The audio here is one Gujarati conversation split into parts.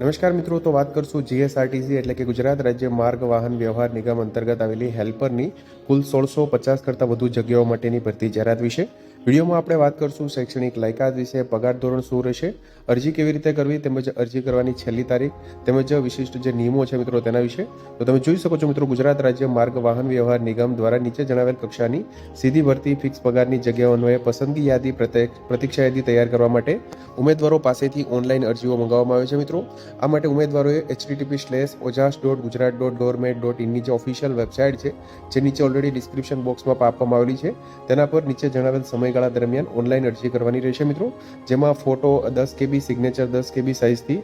નમસ્કાર મિત્રો, તો વાત કરશું જીએસઆરટીસી એટલે કે ગુજરાત રાજ્ય માર્ગ વાહન વ્યવહાર નિગમ અંતર્ગત આવેલી હેલ્પરની કુલ સોળસો પચાસ કરતાં વધુ જગ્યાઓ માટેની ભરતી જાહેરાત વિશે. વિડીયોમાં આપણે વાત કરશું શૈક્ષણિક લાયકાત વિશે, પગાર ધોરણ શું રહેશે, અરજી કેવી રીતે કરવી, તેમજ અરજી કરવાની છેલ્લી તારીખ, તેમજ વિશિષ્ટ જે નિયમો છે મિત્રો તેના વિશે. તો તમે જોઈ શકો છો મિત્રો ગુજરાત રાજ્ય માર્ગ વાહન વ્યવહાર નિગમ દ્વારા નીચે જણાવેલ કક્ષાની સીધી ભરતી ફિક્સ પગારની જગ્યાઓ અન્વયે પસંદગી યાદી પ્રતીક્ષા યાદી તૈયાર કરવા માટે ઉમેદવારો પાસેથી ઓનલાઈન અરજીઓ મંગાવવામાં આવે છે મિત્રો. આ માટે ઉમેદવારોએ HTTP slash Ojas dot Gujarat dot government dot ઇનની જે ઓફિશિયલ વેબસાઇટ છે, જે નીચે ઓલરેડી ડિસ્ક્રિપ્શન બોક્સમાં આપવામાં આવેલી છે, તેના પર નીચે જણાવેલ સમયગાળા દરમિયાન ઓનલાઈન અરજી કરવાની રહેશે મિત્રો. જેમાં ફોટો દસ કેબી સિગ્નેચર દસ કેબી સાઇઝથી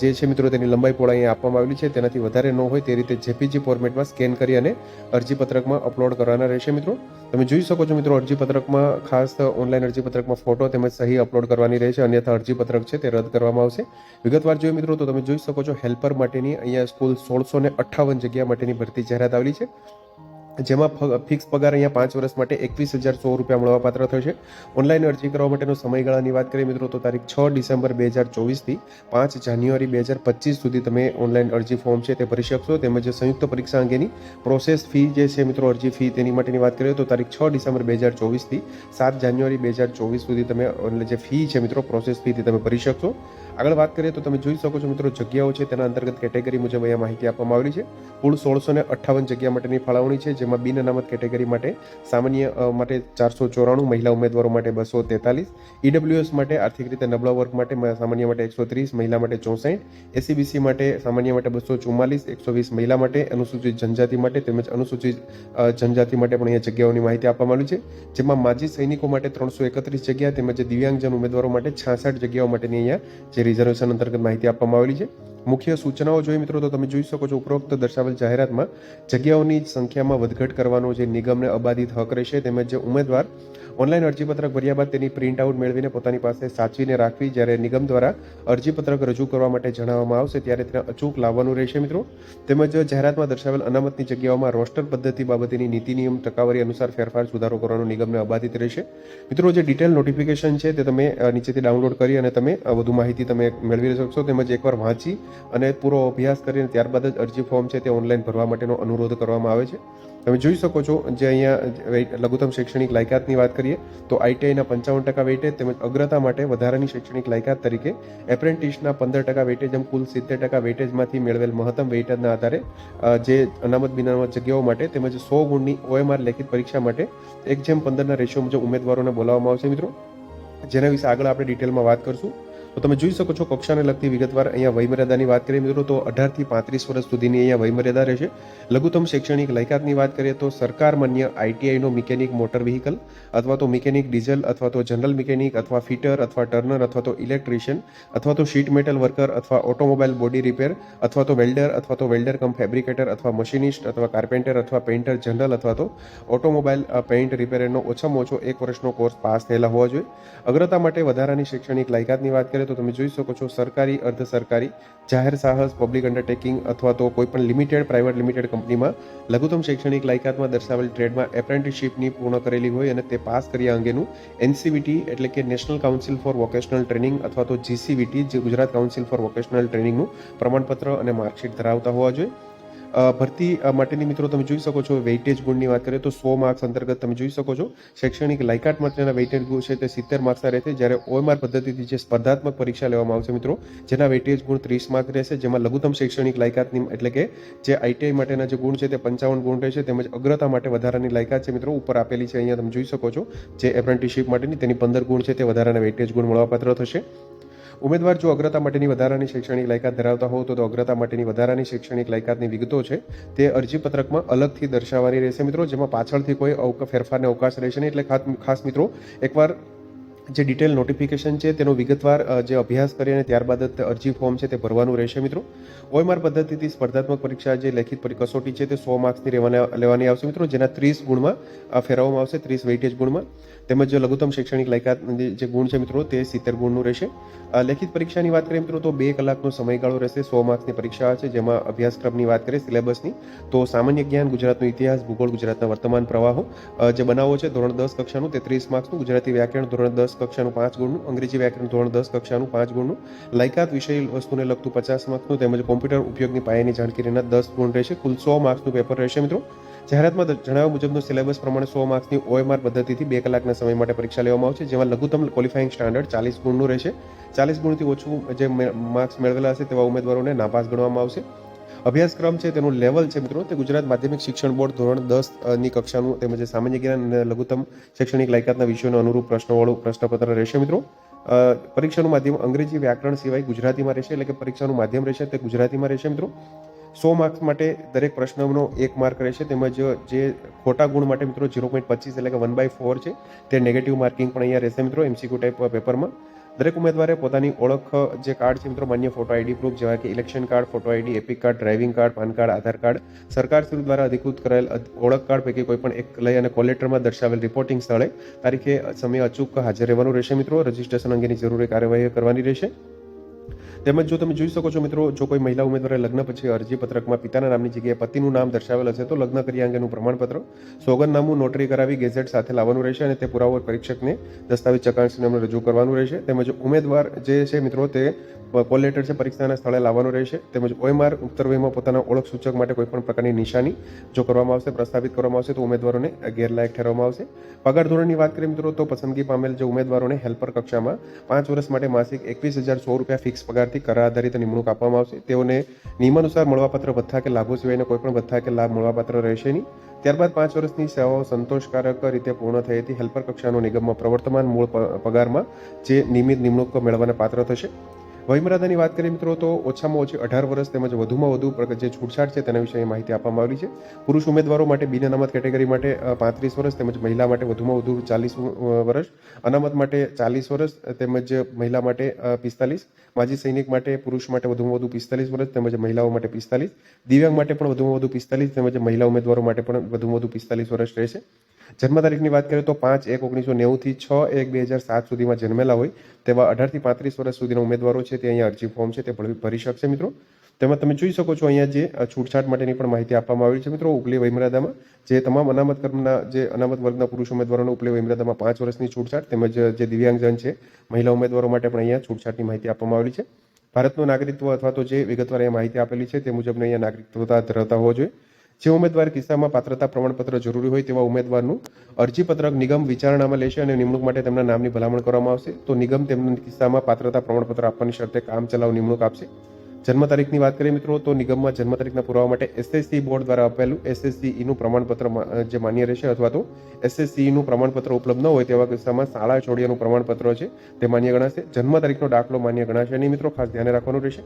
જે છે મિત્રો તેની લંબાઈ પહોળાઈ આપવામાં આવેલી છે. તેનાથી વધારે ન હોય તે રીતે જેપીજી ફોર્મેટમાં સ્કેન કરી અને અરજીપત્રકમાં અપલોડ કરવાના રહેશે મિત્રો. તમે જોઈ શકો છો મિત્રો અરજીપત્રકમાં ખાસ ઓનલાઈન અરજીપત્રકમાં ફોટો તેમજ સહી અપલોડ કરવાની રહેશે. અન્યથા અરજીપત્રક છે તે રદ કરવામાં આવશે. વિગતવાર જોઈએ મિત્રો, તો તમે જોઈ શકો છો હેલ્પર માટેની અહીંયા કુલ સોળસો ને અઠ્ઠાવન જગ્યા માટેની ભરતી જાહેરાત આવેલી છે. જેમાં ફિક્સ પગાર અહીંયા પાંચ વર્ષ માટે એકવીસ હજાર સો રૂપિયા મળવાપાત્ર થશે. ઓનલાઈન અરજી કરવા માટેનો સમયગાળાની વાત કરીએ મિત્રો, તો તારીખ છ ડિસેમ્બર બે હજાર ચોવીસથી પાંચ જાન્યુઆરી બે હજાર પચીસ સુધી તમે ઓનલાઈન અરજી ફોર્મ છે તે ભરી શકશો. તેમજ સંયુક્ત પરીક્ષા અંગેની પ્રોસેસ ફી જે છે મિત્રો, અરજી ફી તેની માટેની વાત કરીએ તો તારીખ છ ડિસેમ્બર બે હજાર ચોવીસથી સાત જાન્યુઆરી બે હજાર ચોવીસ સુધી તમે જે ફી છે મિત્રો, પ્રોસેસ ફીથી તમે ભરી શકશો. આગળ વાત કરીએ તો તમે જોઈ શકો છો મિત્રો જગ્યાઓ છે, તેના અંતર્ગત કેટેગરી મુજબ અહીંયા માહિતી આપવામાં આવેલી છે. કુલ સોળસો ને અઠ્ઠાવન જગ્યા માટેની ફાળવણી છે, જેમાં બિન અનામત કેટેગરી માટે સામાન્ય માટે ચારસો ચોરાણું, મહિલા ઉમેદવારો માટે બસો તેતાલીસ ઈડબ્લ્યુએસ માટે આર્થિક રીતે નબળા વર્ગ માટે સામાન્ય માટે એકસો ત્રીસ, મહિલા માટે ચોસઠ એસીબીસી માટે સામાન્ય માટે બસો ચુમ્માલીસ, એકસો વીસ મહિલા માટે અનુસૂચિત જનજાતિ માટે તેમજ અનુસૂચિત જનજાતિ માટે પણ અહીંયા જગ્યાઓની માહિતી આપવામાં આવી છે. જેમાં માજી સૈનિકો માટે ત્રણસો એકત્રીસ જગ્યા તેમજ દિવ્યાંગજન ઉમેદવારો માટે છાસઠ જગ્યાઓ માટેની અહીંયા જે રિઝર્વેશન અંતર્ગત માહિતી આપવામાં આવેલી છે. મુખ્ય સૂચનાઓ જોઈએ મિત્રો, તો તમે જોઈ શકો છો ઉપરોક્ત દર્શાવેલ જાહેરાતમાં જગ્યાઓની સંખ્યામાં વધઘટ કરવાનો જે નિગમને અબાધિત હક રહેશે તેમજ જે ઉમેદવાર ઓનલાઈન અરજીપત્રક ભર્યા બાદ તેની પ્રિન્ટ આઉટ મેળવીને પોતાની પાસે સાચવીને રાખવી જ્યારે નિગમ દ્વારા અરજીપત્રક રજૂ કરવા માટે જણાવવામાં આવશે ત્યારે તેને અચૂક લાવવાનું રહેશે મિત્રો. તેમજ જાહેરાતમાં દર્શાવેલ અનામતની જગ્યાઓમાં રોસ્ટર પદ્ધતિ બાબતેની નીતિ નિયમ ટકાવારી અનુસાર ફેરફાર સુધારો કરવાનો નિગમને અબાધિત રહેશે. મિત્રો, જે ડિટેલ નોટિફિકેશન છે તે તમે નીચેથી ડાઉનલોડ કરી અને તમે વધુ માહિતી તમે મેળવી શકશો. તેમજ એકવાર વાંચી અને પૂરો અભ્યાસ કરીને ત્યારબાદ જ અરજી ફોર્મ છે તે ઓનલાઈન ભરવા માટેનો અનુરોધ કરવામાં આવે છે. તમે જોઈ શકો છો, જે અહીંયા લઘુત્તમ શૈક્ષણિક લાયકાતની વાત કરીએ, તો આઈટીઆઈના પંચાવન ટકા વેટે તેમજ અગ્રતા માટે વધારાની શૈક્ષણિક લાયકાત તરીકે એપ્રેન્ટિસના પંદર ટકા વેટેજ એમ કુલ સિત્તેર ટકા વેટેજમાંથી મેળવેલ મહત્તમ વેટેજના આધારે જે અનામત બિનામત જગ્યાઓ માટે તેમજ સો ગુણની ઓએમઆર લેખિત પરીક્ષા માટે એક જેમ પંદરના રેશિયો મુજબ ઉમેદવારોને બોલાવવામાં આવશે મિત્રો. જેના વિશે આગળ આપણે ડિટેલમાં વાત કરશું. તો તમે જોઈ શકો છો કક્ષાને લગતી વિગતવાર અહીંયા વયમર્યાદાની વાત કરીએ મિત્રો, તો અઢારથી પાંત્રીસ વર્ષ સુધીની અહીંયા વયમર્યાદા રહેશે. લઘુત્તમ શૈક્ષણિક લાયકાતની વાત કરીએ તો સરકાર માન્ય આઈટીઆઈનો મિકેનિક મોટર વ્હીકલ અથવા તો મિકેનિક ડીઝલ અથવા તો જનરલ મિકેનિક અથવા ફિટર અથવા ટર્નર અથવા તો ઇલેક્ટ્રિશિયન અથવા તો શીટ મેટલ વર્કર અથવા ઓટોમોબાઈલ બોડી રિપેર અથવા તો વેલ્ડર અથવા તો વેલ્ડર કમ ફેબ્રિકેટર અથવા મશીનિસ્ટ અથવા કાર્પેન્ટર અથવા પેઇન્ટર જનરલ અથવા તો ઓટોમોબાઈલ પેઇન્ટ રિપેરનો ઓછામાં ઓછો એક વર્ષનો કોર્સ પાસ થયેલા હોવા જોઈએ. અગ્રતા માટે વધારાની શૈક્ષણિક લાયકાતની વાત કરીએ તો તમે જોઈ શકો છો સરકારી અર્ધ સરકારી જાહેર સાહસ પબ્લિક અન્ડરટેકિંગ અથવા તો કોઈપણ લિમિટેડ પ્રાઇવેટ લિમિટેડ કંપનીમાં લઘુત્તમ શૈક્ષણિક લાયકાતમાં દર્શાવેલ ટ્રેડમાં એપ્રેન્ટિસશીપની પૂર્ણ કરેલી હોય અને તે પાસ કર્યા અંગેનું એનસીવીટી એટલે કે national council for vocational training અથવા તો જીસીવીટી જે ગુજરાત કાઉન્સિલ ફોર વોકેશનલ ટ્રેનિંગનું પ્રમાણપત્ર અને માર્કશીટ ધરાવતા હોવા જોઈએ. ભરતી માટેની મિત્રો તમે જોઈ શકો છો વેઇટેજ ગુણની વાત કરીએ તો સો માર્ક્સ અંતર્ગત તમે જોઈ શકો છો. શૈક્ષણિક લાયકાત માટેના વેઇટેજ ગુણ છે તે સિત્તેર માર્ક્સના રહેશે. જ્યારે ઓએમઆર પદ્ધતિથી જે સ્પર્ધાત્મક પરીક્ષા લેવામાં આવશે મિત્રો, જેના વેઇટેજ ગુણ ત્રીસ માર્ક રહેશે, જેમાં લઘુત્તમ શૈક્ષણિક લાયકાતની, એટલે કે જે આઈટીઆઈ માટેના જે ગુણ છે તે પંચાવન ગુણ રહેશે, તેમજ અગ્રતા માટે વધારાની લાયકાત છે મિત્રો, ઉપર આપેલી છે, અહીંયા તમે જોઈ શકો છો. જે એપ્રેન્ટિસશીપ માટેની તેની પંદર ગુણ છે તે વધારાના વેઇટેજ ગુણ મળવાપાત્ર થશે. ઉમેદવાર જો અગ્રતા માટેની વધારાની શૈક્ષણિક લાયકાત ધરાવતા હોવ તો અગ્રતા માટેની વધારાની શૈક્ષણિક લાયકાતની વિગતો છે. તે અરજીપત્રકમાં અલગથી દર્શાવવાની રહેશે મિત્રો, જેમાં પાછળથી કોઈ ફેરફારને અવકાશ રહેશે નહીં. એટલે ખાસ- મિત્રો, એકવાર જે ડિટેલ નોટિફિકેશન છે તેનો વિગતવાર જે અભ્યાસ કરી અને ત્યારબાદ અરજી ફોર્મ છે તે ભરવાનું રહેશે મિત્રો. ઓએમઆર પદ્ધતિથી સ્પર્ધાત્મક પરીક્ષા જે લેખિત કસોટી છે તે સો માર્ક્સની લેવાની આવશે મિત્રો, જેના ત્રીસ ગુણમાં ફેરવવામાં આવશે, ત્રીસ વેઇટેજ ગુણમાં. તેમજ લઘુત્તમ શૈક્ષણિક લાયકાત જે ગુણ છે મિત્રો, તે સિત્તેર ગુણનું રહેશે. લેખિત પરીક્ષાની વાત કરીએ મિત્રો, તો બે કલાકનો સમયગાળો રહેશે સો માર્ક્સની પરીક્ષા છે, જેમાં અભ્યાસક્રમની વાત કરીએ સિલેબસની. તો સામાન્ય જ્ઞાન, ગુજરાતનો ઇતિહાસ, ભૂગોળ, ગુજરાતના વર્તમાન પ્રવાહો. જે બનાવો છે ધોરણ દસ કક્ષાનું તે ત્રીસ માર્ક્સનું, ગુજરાતી વ્યાકરણ ધોરણ દસ કક્ષાનું પાંચ ગુણનું, અંગ્રેજી વ્યાકરણ ધોરણ દસ કક્ષાનું પાંચ ગુણનું. લાયકાત વિષય વસ્તુને લગતું પચાસ માર્ક્સનું તેમજ કોમ્પ્યુટર ઉપયોગની પાયાની જાણકારીના દસ ગુણ રહેશે. કુલ સો માર્ક્સનું પેપર રહેશે મિત્રો. જાહેરાતમાં જણાવ્યા મુજબનો સિલેબસ પ્રમાણે સો માર્ક્સની ઓએમઆર પદ્ધતિથી બે કલાકના સમય માટે પરીક્ષા લેવામાં આવશે, જેમાં લઘુત્તમ ક્વોલિફાઇંગ સ્ટાન્ડર્ડ ચાલીસ ગુણનું રહેશે. ચાલીસ ગુણથી ઓછું જે માર્ક્સ મેળવેલા હશે તેવા ઉમેદવારોને નાપાસ ગણવામાં આવશે. અભ્યાસક્રમ છે તેનું લેવલ છે મિત્રો, તે ગુજરાત માધ્યમિક શિક્ષણ બોર્ડ ધોરણ દસની કક્ષાનું તેમજ સામાન્ય જ્ઞાન અને લઘુત્તમ શૈક્ષણિક લાયકાતના વિષયોને અનુરૂપ પ્રશ્નવાળું પ્રશ્નપત્ર રહેશે મિત્રો. પરીક્ષાનું માધ્યમ અંગ્રેજી વ્યાકરણ સિવાય ગુજરાતીમાં રહેશે, એટલે કે પરીક્ષાનું માધ્યમ રહેશે તે ગુજરાતીમાં રહેશે મિત્રો. સો માર્ક્સ માટે દરેક પ્રશ્નનો એક માર્ક રહેશે. તેમજ જે ખોટા ગુણ માટે મિત્રો ઝીરો પોઈન્ટ પચીસ એટલે કે વન બાય ફોર છે, તે નેગેટિવ માર્કિંગ પણ અહીંયા રહેશે મિત્રો એમસીક્યુ ટાઈપ પેપરમાં દરેક ઉમેદવારે પોતાની ઓળખ, જે કાર્ડ છે મિત્રો, માન્ય ફોટો આઈડી પ્રૂફ જેવા કે election card photo ID EPIC card driving card PAN card Aadhaar card સરકાર શ્રી દ્વારા અધિકૃત કરાયેલ ઓળખ કાર્ડ પૈકી કોઈ પણ એક લઈ અને કોલેટરમાં દર્શાવેલ રિપોર્ટિંગ સ્થળે તારીખે સમય અચૂક હાજર રહેવાનું રહેશે મિત્રો. રજીસ્ટ્રેશન અંગેની જરૂરી કાર્યવાહી કરવાની રહેશે. તેમજ જો તમે જોઈ શકો છો મિત્રો, જો કોઈ મહિલા ઉમેદવારે લગ્ન પછી અરજી પત્રકમાં પિતાના નામની જગ્યાએ પતિનું નામ દર્શાવેલ હશે, તો લગ્ન કર્યા અંગેનું પ્રમાણપત્ર સોગંદનામું નોટરી કરાવી ગેઝેટ સાથે લાવવાનું રહેશે અને તે પુરાવો પરીક્ષકને દસ્તાવેજ ચકાસણીને રજૂ કરવાનું રહેશે. તેમજ ઉમેદવાર જે છે મિત્રો, તે કોલ લેટર છે પરીક્ષાના સ્થળે લાવવાનું રહેશે. તેમજ ઓએમઆર ઉત્તરવયમાં પોતાના ઓળખ સૂચક માટે કોઈપણ પ્રકારની નિશાની જો કરવામાં આવશે, પ્રસ્થાપિત કરવામાં આવશે, તો ઉમેદવારોને ગેરલાયક ઠેરવવામાં આવશે. પગાર ધોરણની વાત કરીએ મિત્રો, તો પસંદગી પામેલ જે ઉમેદવારોને હેલ્પર કક્ષામાં પાંચ વર્ષ માટે માસિક એકવીસ હજાર સો રૂપિયા ફિક્સ પગારથી કરાર આધારિત નિમણૂક આપવામાં આવશે. તેઓને નિયમાનુસાર મળવાપાત્ર ભથ્થા કે લાભો સિવાયના કોઈ પણ ભથ્થા કે લાભ મળવાપાત્ર રહેશે નહીં. ત્યારબાદ પાંચ વર્ષની સેવાઓ સંતોષકારક રીતે પૂર્ણ થઈ હતી. હેલ્પર કક્ષાનો નિગમમાં પ્રવર્તમાન મૂળ પગારમાં જે નિયમિત નિમણૂક મેળવવાના પાત્ર થશે. વયમર્યાદાની વાત કરીએ મિત્રો તો ઓછામાં ઓછી અઢાર વર્ષ તેમજ વધુમાં વધુ જે છૂટછાટ છે તેના વિશે માહિતી આપવામાં આવી છે. પુરુષ ઉમેદવારો માટે બિન અનામત કેટેગરી માટે પાંત્રીસ વર્ષ તેમજ મહિલા માટે વધુમાં વધુ ચાલીસ વર્ષ, અનામત માટે ચાલીસ વર્ષ તેમજ મહિલા માટે પિસ્તાલીસ, માજી સૈનિક માટે પુરુષ માટે વધુમાં વધુ પિસ્તાલીસ વર્ષ તેમજ મહિલાઓ માટે પિસ્તાલીસ, દિવ્યાંગ માટે પણ વધુમાં વધુ પિસ્તાલીસ તેમજ મહિલા ઉમેદવારો માટે પણ વધુમાં વધુ પિસ્તાલીસ વર્ષ રહેશે. જન્મ તારીખની વાત કરીએ તો પાંચ એક ઓગણીસો નેવુંથી છ એક બે હજાર સાત સુધીમાં જન્મેલા હોય તેવા અઢારથી પાંત્રીસ વર્ષ સુધીના ઉમેદવારો છે, તે અહીંયા અરજી ફોર્મ છે, તે ભરી શકશે મિત્રો. તેમાં તમે જોઈ શકો છો અહીંયા જે છૂટછાટ માટેની પણ માહિતી આપવામાં આવી છે મિત્રો, ઉપલી વયમર્યાદામાં. જે તમામ અનામત કર્મના જે અનામત વર્ગના પુરુષ ઉમેદવારોને ઉપલી વયમર્યાદામાં પાંચ વર્ષની છૂટછાટ તેમજ, જે દિવ્યાંગજન છે, મહિલા ઉમેદવારો માટે પણ અહીંયા છૂટછાટની માહિતી આપવામાં આવેલી છે. ભારતનું નાગરિકત્વ અથવા તો જે વિગતવાર અહીંયા માહિતી આપેલી છે, તે મુજબને અહીંયા નાગરિકત્વતા ધરાવતા હોવો જોઈએ. જે ઉમેદવાર કિસ્સામાં પાત્રતા પ્રમાણપત્ર જરૂરી હોય તેવા ઉમેદવારનું અરજીપત્રક નિગમ વિચારણામાં લેશે અને નિમણૂક માટે તેમના નામની ભલામણ કરવામાં આવશે, તો નિગમ તેમના કિસ્સામાં પાત્રતા પ્રમાણપત્ર આપવાની શરતે કામ ચલાવ નિમણૂક આપશે. જન્મ તારીખની વાત કરીએ મિત્રો, તો નિગમમાં જન્મ તારીખના પુરાવા માટે એસએસસી બોર્ડ દ્વારા આપેલું એસએસસીનું પ્રમાણપત્ર જે માન્ય રહેશે અથવા તો એસએસસીનું પ્રમાણપત્ર ઉપલબ્ધ ન હોય તેવા કિસ્સામાં શાળા છોડિયાનું પ્રમાણપત્ર છે તે માન્ય ગણાશે. જન્મ તારીખનો દાખલો માન્ય ગણાશે નહીં મિત્રો, ખાસ ધ્યાને રાખવાનું રહેશે.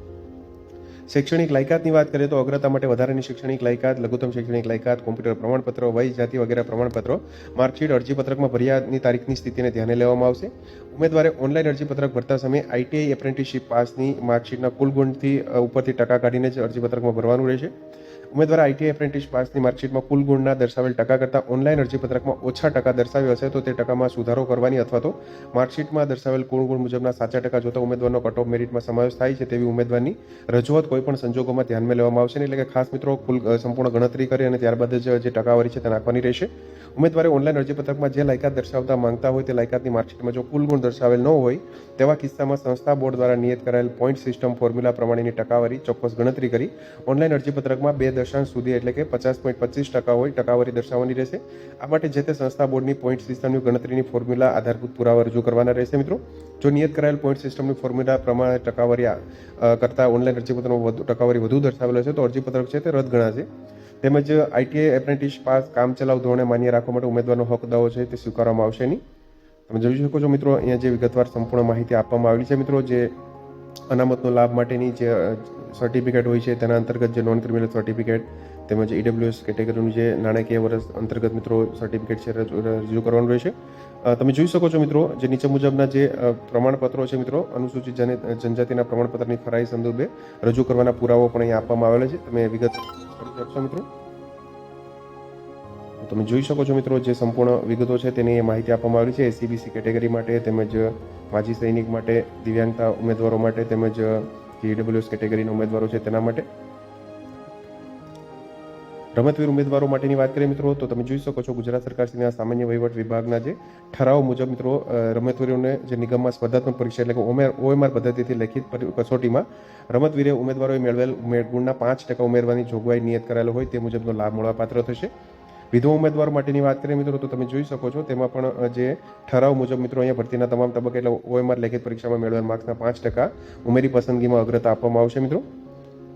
શૈક્ષણિક લાયકાતની વાત કરીએ તો અગ્રતા માટે વધારાની શૈક્ષણિક લાયકાત, લઘુત્તમ શૈક્ષણિક લાયકાત, કોમ્પ્યુટર પ્રમાણપત્ર, વય, જાતિ વગેરે પ્રમાણપત્રો, માર્કશીટ, અરજીપત્રકમાં ભર્યાની તારીખની સ્થિતિને ધ્યાને લેવામાં આવશે. ઉમેદવારે ઓનલાઈન અરજીપત્રક ભરતા સમયે આઈટીઆઈ એપ્રેન્ટિસશીપ પાસની માર્કશીટના કુલ ગુણથી ઉપરથી ટકા કાઢીને જ અરજીપત્રકમાં ભરવાનું રહેશે. ઉમેદવાર આઈટીઆઈ એપ્રેન્ટિસ પાસની માર્કશીટમાં કુલ ગુણના દર્શાવેલ ટકા કરતાં ઓનલાઈન અરજીપત્રકમાં ઓછા ટકા દર્શાવ્યો હશે તો તે ટકામાં સુધારો કરવાની અથવા તો માર્કશીટમાં દર્શાવેલ કુલ ગુણ મુજબના સાચા ટકા જોતા ઉમેદવારનો કટ ઓફ મેરિટમાં સમાવેશ થાય છે તેવી ઉમેદવારની રજૂઆત કોઈ પણ સંજોગોમાં ધ્યાનમાં લેવામાં આવશે નહીં. એટલે કે ખાસ મિત્રો, કુલ સંપૂર્ણ ગણતરી કરી અને ત્યારબાદ જ જે ટકાવારી છે તે નાખવાની રહેશે. ઉમેદવારે ઓનલાઈન અરજીપત્રકમાં જે લાયકાત દર્શાવતા માંગતા હોય તે લાયકાતની માર્કશીટમાં જો કુલ ગુણ દર્શાવેલ ન હોય, તેવા કિસ્સામાં સંસ્થા બોર્ડ દ્વારા નિયત કરાયેલ પોઈન્ટ સિસ્ટમ ફોર્મ્યુલા પ્રમાણેની ટકાવારી ચોક્કસ ગણતરી કરી ઓનલાઈન અરજીપત્રકમાં બે દશાંશ સુધી એટલે કે પચાસ પોઈન્ટ પચીસ ટકા હોય, ટકાવારી દર્શાવવાની રહેશે. આ માટે જે તે સંસ્થા બોર્ડની પોઈન્ટ સિસ્ટમની ગણતરીની ફોર્મ્યુલા આધારભૂત પુરાવા રજૂ કરવાના રહેશે મિત્રો. જો નિયત કરાયેલ પોઈન્ટ સિસ્ટમની ફોર્મ્યુલા પ્રમાણે ટકાવારી કરતાં ઓનલાઈન અરજીપત્રમાં વધુ, ટકાવારી વધુ દર્શાવેલો છે, તો અરજીપત્રક છે તે રદ ગણાશે. તેમજ આઈટીઆઈ એપ્રેન્ટિસ પાસ કામચલાઉ ધોરણે માન્ય રાખવા માટે ઉમેદવારનો હક દાવો છે તે સ્વીકારવામાં આવશે નહીં. તમે જોઈ શકો છો મિત્રો, અહીંયા જે વિગતવાર સંપૂર્ણ માહિતી આપવામાં આવેલી છે મિત્રો, જે અનામતનો લાભ માટેની જે સર્ટિફિકેટ હોય છે, તેના અંતર્ગત જે નોન ક્રિમિનલ સર્ટિફિકેટ તેમજ ઈડબ્લ્યુએસ કેટેગરીનું જે નાણાકીય વર્ષ અંતર્ગત મિત્રો સર્ટિફિકેટ છે, રજૂ કરવાનું રહેશે. તમે જોઈ શકો છો મિત્રો, જે નીચે મુજબના જે પ્રમાણપત્રો છે મિત્રો, અનુસૂચિત જન, જનજાતિના પ્રમાણપત્રની ખરાઈ સંદર્ભે રજૂ કરવાના પુરાવો પણ અહીંયા આપવામાં આવેલા છે. તમે વિગત કરી શકશો મિત્રો? તો તમે જોઈ શકો છો મિત્રો જે સંપૂર્ણ વિગતો છે તેની માહિતી આપવામાં આવી છે એસીબીસી કેટેગરી માટે તેમજ માજી સૈનિક માટે, દિવ્યાંગતા ઉમેદવારો માટે તેમજ જીડબ્લ્યુએસ કેટેગરીના ઉમેદવારો છે તેના માટે. રમતવીર ઉમેદવારો માટેની વાત કરીએ મિત્રો, તો તમે જોઈ શકો છો ગુજરાત સરકારના સામાન્ય વહીવટ વિભાગના જે ઠરાવ મુજબ મિત્રો રમતવીરોને જે નિગમમાં સ્પર્ધાત્મક પરીક્ષા એટલે કે ઓમેર ઓએમઆર પદ્ધતિથી લેખિત કસોટીમાં રમતવીરે ઉમેદવારોએ મેળવેલ ગુણના પાંચ ટકા ઉમેરવાની જોગવાઈ નિયત કરાયેલો હોય તે મુજબનો લાભ મળવાપાત્ર થશે. વિધવા ઉમેદવાર માટેની વાત કરીએ મિત્રો, તો તમે જોઈ શકો છો, તેમાં પણ જે ઠરાવ મુજબ મિત્રો અહીંયા ભરતીના તમામ તબક્કે એટલે ઓએમઆર લેખિત પરીક્ષામાં મેળવેલ માર્ક્સના પાંચ ટકા ઉમેરી પસંદગીમાં અગ્રતા આપવામાં આવશે મિત્રો.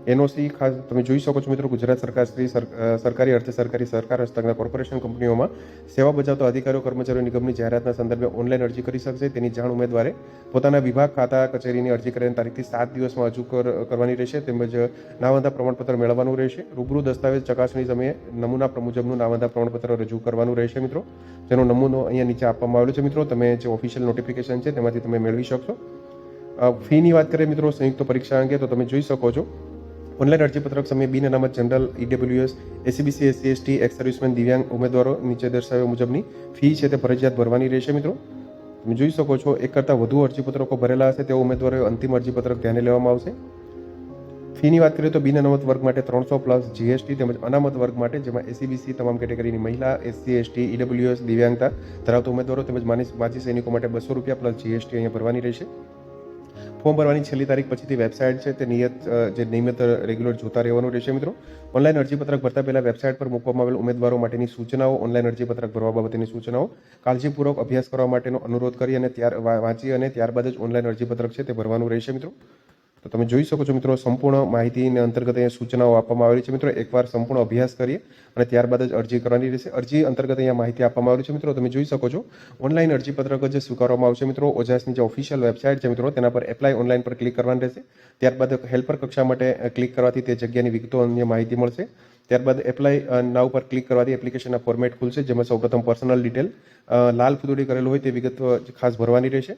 એનઓસી ખાસ તમે જોઈ શકો છો મિત્રો, ગુજરાત સરકાર શ્રી સરકારી, અર્ધ સરકારી સરકાર હસ્તકના કોર્પોરેશન કંપનીઓમાં સેવા બજાવતા અધિકારીઓ, કર્મચારીઓ નિગમની જાહેરાતના સંદર્ભે ઓનલાઈન અરજી કરી શકશે. તેની જાણ ઉમેદવારે પોતાના વિભાગ, ખાતા, કચેરીની અરજી કરીને તારીખથી સાત દિવસમાં હજુ કરવાની રહેશે. તેમજ નાવાંધા પ્રમાણપત્ર મેળવવાનું રહેશે. રૂબરૂ દસ્તાવેજ ચકાસણી સમયે નમૂના મુજબનું નાવાંધા પ્રમાણપત્ર રજૂ કરવાનું રહેશે મિત્રો. જેનો નમૂનો અહીંયા નીચે આપવામાં આવેલો છે મિત્રો. તમે જે ઓફિશિયલ નોટિફિકેશન છે તેમાંથી તમે મેળવી શકશો. ફીની વાત કરીએ મિત્રો, સંયુક્ત પરીક્ષા અંગે, તો તમે જોઈ શકો છો ઓનલાઈન અરજીપત્રક સમયે બિન અનામત general, EWS SEBC SC, ST, ex serviceman દિવ્યાંગ ઉમેદવારો નીચે દર્શાવ્યા મુજબની ફી છે તે ફરજિયાત ભરવાની રહેશે મિત્રો. તમે જોઈ શકો છો, એક કરતાં વધુ અરજીપત્રકો ભરેલા હશે તેવા ઉમેદવારોએ અંતિમ અરજીપત્રક ધ્યાને લેવામાં આવશે. ફીની વાત કરીએ તો બિન અનામત વર્ગ માટે ત્રણસો પ્લસ જીએસટી તેમજ અનામત વર્ગ માટે, જેમાં એસીબીસી તમામ કેટેગરીની મહિલા, એસસી, એસટી, ઈડબ્લ્યુએસ, દિવ્યાંગતા ધરાવતા ઉમેદવારો તેમજ માની માજી સૈનિકો માટે બસો રૂપિયા પ્લસ જીએસટી અહીંયા ભરવાની રહેશે. ફોર્મ ભરવાની છેલ્લી તારીખ પછીથી વેબસાઇટ છે, તે નિયત જે નિયમિત રેગ્યુલર જોતા રહેવાનું રહેશે મિત્રો. ઓનલાઈન અરજીપત્રક ભરતા પહેલાં વેબસાઇટ પર મૂકવામાં આવેલ ઉમેદવારો માટેની સૂચનાઓ, ઓનલાઈન અરજીપત્રક ભરવા બાબતની સૂચનાઓ કાળજીપૂર્વક અભ્યાસ કરવા માટેનો અનુરોધ કરી અને ત્યાર વાંચી અને ત્યારબાદ જ ઓનલાઈન અરજીપત્રક છે તે ભરવાનું રહેશે મિત્રો. તો તમે જોઈ શકો છો મિત્રો, સંપૂર્ણ માહિતીને અંતર્ગત અહીંયા સૂચનાઓ આપવામાં આવેલી છે. મિત્રો, એકવાર સંપૂર્ણ અભ્યાસ કરીએ અને ત્યારબાદ જ અરજી કરવાની રહેશે. અરજી અંતર્ગત અહીંયા માહિતી આપવામાં આવેલી છે. મિત્રો, તમે જોઈ શકો છો, ઓનલાઈન અરજીપત્રક જે સ્વીકારવામાં આવશે મિત્રો, ઓજાસની જે ઓફિશિયલ વેબસાઇટ છે મિત્રો, તેના પર એપ્લાય ઓનલાઈન પર ક્લિક કરવાનું રહેશે. ત્યારબાદ હેલ્પર કક્ષા માટે ક્લિક કરવાથી તે જગ્યાની વિગતો અન્ય માહિતી મળશે. ત્યારબાદ એપ્લાય નાવ પર ક્લિક કરવાથી એપ્લિકેશનના ફોર્મેટ ખુલશે, જેમાં સૌપ્રથમ પર્સનલ ડિટેલ લાલ ફૂદડી કરેલું હોય તે વિગત ખાસ ભરવાની રહેશે.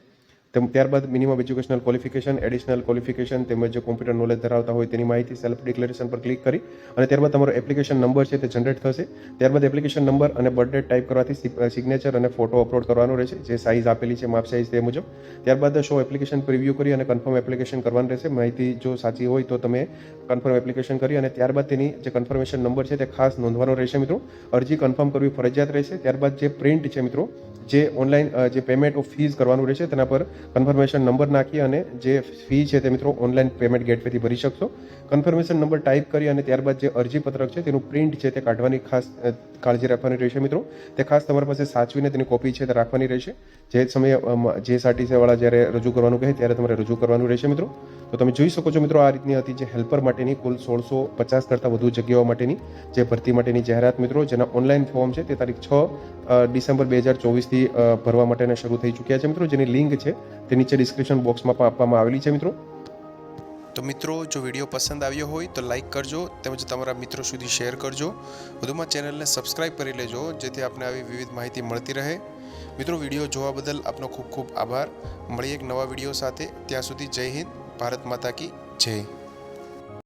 ત્યારબાદ minimum educational qualification additional qualification તેમજ કોમ્પ્યુટર નોલેજ ધરાવતા હોય તેની માહિતી સેલ્ફ ડિક્લેરેશન પર ક્લિક કરી અને ત્યારબાદ તમારો એપ્લિકેશન નંબર છે તે જનરેટ થશે. ત્યારબાદ એપ્લિકેશન નંબર અને બર્થ ડેટ ટાઈપ કરવાથી સિગ્નેચર અને ફોટો અપલોડ કરવાનો રહેશે. જે સાઇઝ આપેલી છે, માપ સાઇઝ તે મુજબ. ત્યારબાદ શો એપ્લિકેશન પ્રિવ્યૂ કરી અને કન્ફર્મ એપ્લિકેશન કરવાનું રહેશે. માહિતી જો સાચી હોય તો તમે કન્ફર્મ એપ્લિકેશન કરી અને ત્યારબાદ તેની જે કન્ફર્મેશન નંબર છે તે ખાસ નોંધવાનો રહેશે મિત્રો. અરજી કન્ફર્મ કરવી ફરજિયાત રહેશે. ત્યારબાદ જે પ્રિન્ટ છે મિત્રો જે ઓનલાઈન જે પેમેન્ટ ઓફ ફીઝ કરવાનું રહેશે, તેના પર કન્ફર્મેશન નંબર નાખી અને જે ફી છે તે મિત્રો ઓનલાઈન પેમેન્ટ ગેટવેથી ભરી શકશો. કન્ફર્મેશન નંબર ટાઈપ કરી અને ત્યારબાદ જે અરજીપત્રક છે, તેનું પ્રિન્ટ છે તે કાઢવાની ખાસ કાળજી રાખવાની રહેશે મિત્રો. તે ખાસ તમારી પાસે સાચવીને તેની કોપી છે તે રાખવાની રહેશે. જે સમયે જે સાટીસેવાળા જ્યારે રજૂ કરવાનું કહે ત્યારે તમારે રજૂ કરવાનું રહેશે મિત્રો. તો તમે જોઈ શકો છો મિત્રો આ રીતની હતી જે હેલ્પર માટેની કુલ સોળસો પચાસ કરતાં વધુ જગ્યાઓ માટેની જે ભરતી માટેની જાહેરાત મિત્રો, જેના ઓનલાઈન ફોર્મ છે તે તારીખ છ ડિસેમ્બર બે હજાર ચોવીસથી ભરવા માટેના શરૂ થઈ ચૂક્યા છે મિત્રો, જેની લિંક છે તે નીચે ડિસ્ક્રિપ્શન બોક્સમાં પણ આપવામાં આવેલી છે મિત્રો. તો મિત્રો, જો વીડિયો પસંદ આવ્યો હોય તો લાઈક કરજો, તેમજ તમારા મિત્રો સુધી શેર કરજો. વધુમાં ચેનલને સબસ્ક્રાઈબ કરી લેજો, જેથી આપને આવી વિવિધ માહિતી મળતી રહે. મિત્રો, વીડિયો જોવા બદલ આપનો ખૂબ ખૂબ આભાર. મળીએ એક નવા વીડિયો સાથે. ત્યાં સુધી જય હિન્દ, ભારત માતા કી જય.